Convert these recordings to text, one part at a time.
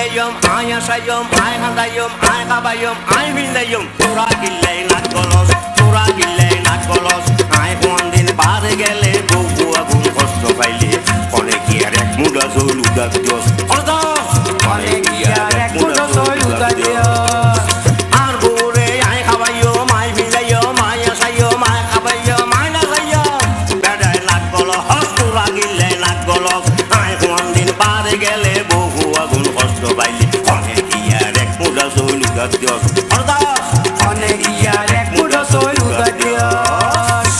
இல்லையும் ஆயசையும் ஆயகந்தையும் ஆயகபையும் ஆய்விந்தையும் புறா இல்லை நற்கொலும் புறா இல்லை Dios. Ordas, onegia rek muro soyuga Dios.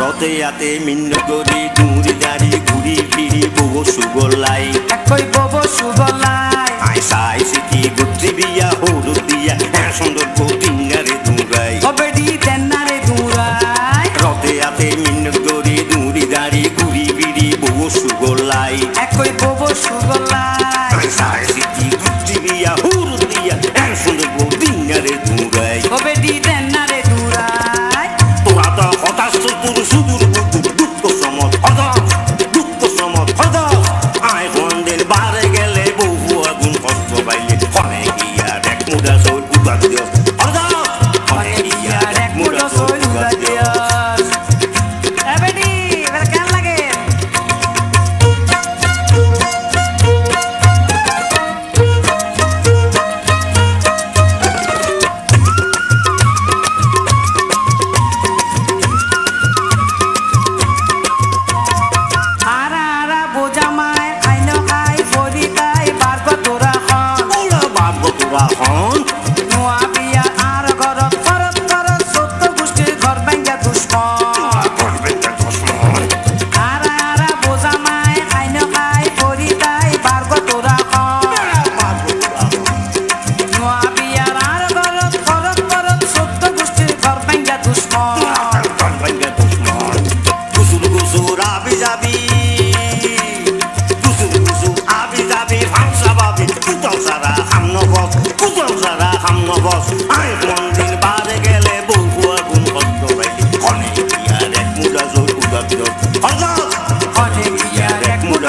রথে আতে মিন্ন গরি দুরি দাড়ি ঘুরি ফিরি বহু সুগলাই Eu chuva lá.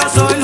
soy